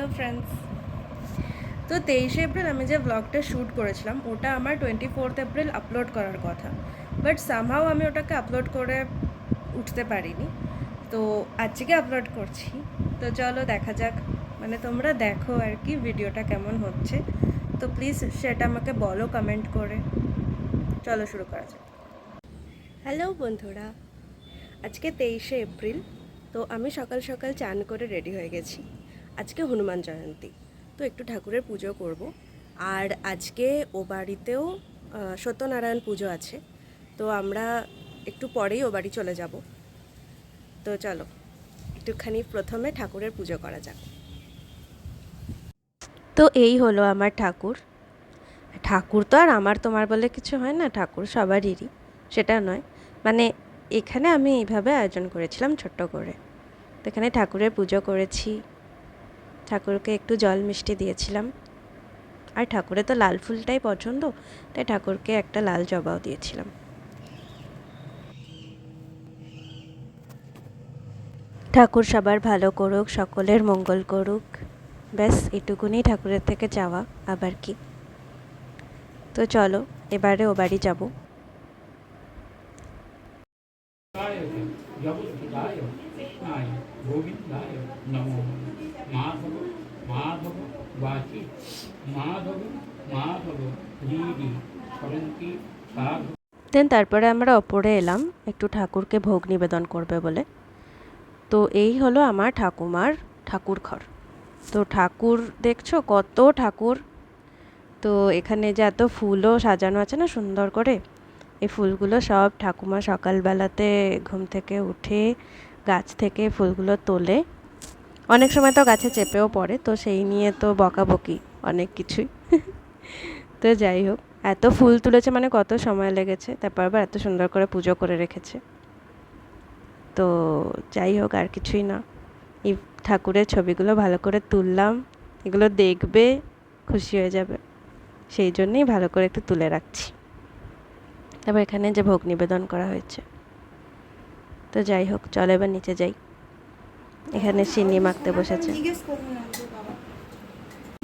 Hello friends তো তেইশে April আমি যে ব্লগটা শ্যুট করেছিলাম, ওটা আমার টোয়েন্টি ফোর্থ এপ্রিল আপলোড করার কথা। বাট সামহাও আমি ওটাকে আপলোড করে উঠতে পারিনি। তো আজকে আপলোড করছি। তো চলো দেখা যাক। মানে তোমরা দেখো আর কি ভিডিওটা কেমন হচ্ছে। তো প্লিজ সেটা আমাকে বলো কমেন্ট করে। চলো শুরু করা যাক। হ্যালো বন্ধুরা, আজকে তেইশে এপ্রিল। তো আমি সকাল সকাল চান করে রেডি হয়ে গেছি। আজকে হনুমান জয়ন্তী। তো একটু ঠাকুরের পুজো করব। আর আজকে ও বাড়িতেও সত্যনারায়ণ পুজো আছে। তো আমরা একটু পরেই ও বাড়ি চলে যাব। তো চলো, একটুখানি প্রথমে ঠাকুরের পুজো করা যাক। তো এই হলো আমার ঠাকুর। ঠাকুর তো আর আমার তোমার বলে কিছু হয় না, ঠাকুর সবারই, সেটা নয়। মানে এখানে আমি এইভাবে আয়োজন করেছিলাম ছোট্ট করে। তো এখানে ঠাকুরের পুজো করেছি। ঠাকুরকে একটু জল মিষ্টি দিয়েছিলাম। আর ঠাকুরের তো লাল ফুলটাই পছন্দ, তাই ঠাকুরকে একটা লাল জবাও দিয়েছিলাম। ঠাকুর সবার ভালো করুক, সকলের মঙ্গল করুক। ব্যাস, এটুকুনি ঠাকুরের থেকে চাওয়া, আবার কি? তো চলো, এবারে ও বাড়ি যাব। জগৎদায় গোবিন্দায় মাধব মাধব বাচি মাধব মাধব সরন্তি দেন তারপরে আমরা অপরে এলাম। একটু ঠাকুরকে ভোগ নিবেদন করবে বলে। তো এই হলো আমার ঠাকুমার ঠাকুর ঘর। তো ঠাকুর দেখছ? কত ঠাকুর। তো এখানে যে এত ফুলও সাজানো আছে না সুন্দর করে। এই ফুলগুলো সব ঠাকুমা সকালবেলাতে ঘুম থেকে উঠে গাছ থেকে ফুলগুলো তোলে। অনেক সময় তো গাছে চেপেও পড়ে, তো সেই নিয়ে তো বকাবকি অনেক কিছুই। তো যাই হোক, এত ফুল তুলেছে মানে কত সময় লেগেছে, তারপর আবার এত সুন্দর করে পুজো করে রেখেছে। তো যাই হোক, আর কিছুই না। এই ঠাকুরের ছবিগুলো ভালো করে তুললাম, এগুলো দেখবে, খুশি হয়ে যাবে। সেই জন্যেই ভালো করে একটু তুলে রাখছি। তারপর এখানে যে ভোগ নিবেদন করা হয়েছে। তো যাই হোক চলো এবার নিচে যাই। এখানে সিন্নি মাখতে বসেছে।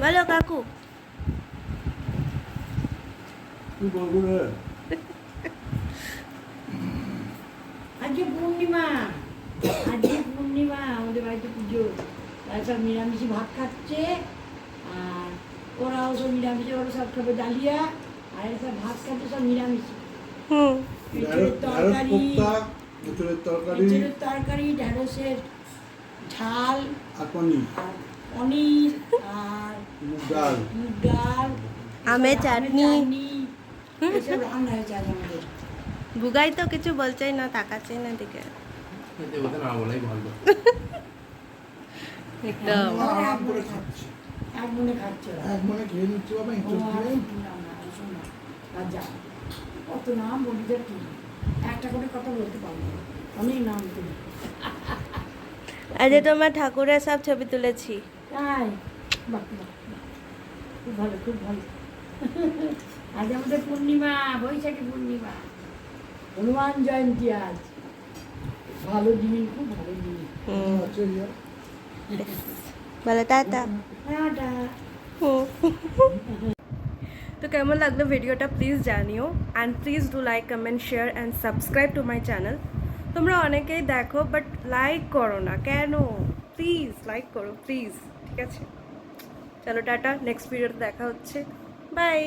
বলো কাকু। আজকে পূর্ণিমা। আজকে পূর্ণিমা আমাদের বাড়িতে পুজো। তারা সব নিরামিষি ভাত খাচ্ছে আর ওরাও সব নিরামিষে ওরা সব খাবে ডালিয়া আর সব ভাত খাচ্ছে সব নিরামিষি তরকারি কোপ্তা এঁচুড়ের তরকারি ঢ্যাঁড়সের ঝাল আর পনির। আর মুগ ডাল। মুগ ডাল আমের চাটনি। এসব রান্না হয়েছে আজ আমাদের। বুগাই তো কিছু বলছেই না তাকাচ্ছেই না দিকে একদম। এক মনে খাচ্ছে। এক মনে খেয়ে নিচ্ছি বাবা কত নাম বলি যে কি? একটা করে কথা বলতে পারব। অনেক নাম তুলি আজ তোমার ঠাকুরের সব ছবি তুলেছি। তাই? বাহ বাহ বাহ। খুব ভালো খুব ভালো। আজ আমাদের পূর্ণিমা বৈশাখী পূর্ণিমা। হনুমান জয়ন্তী আজ। ভালো দিন খুব ভালো দিন। বলো টাটা। টাটা। তো কেমন লাগল ভিডিওটা প্লিজ জানিও and please do like comment share and subscribe to my channel তোমরা অনেকেই দেখো বাট লাইক করো না কেন প্লিজ লাইক করো প্লিজ ঠিক আছে চলো টাটা নেক্সট ভিডিওতে দেখা হচ্ছে বাই